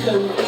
감사합니다.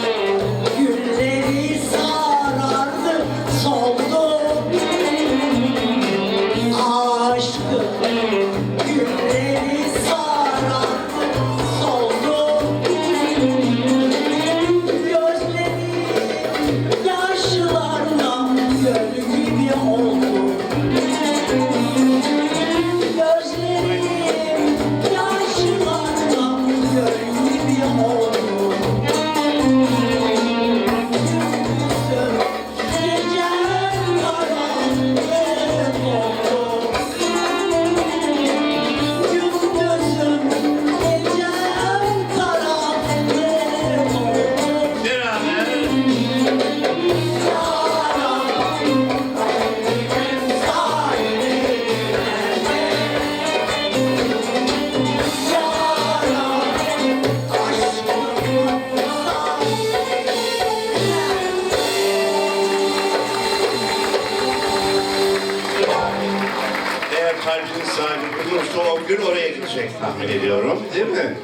Eğer kalbinin sahibi bulursa o gün oraya gidecek tahmin ediyorum değil mi?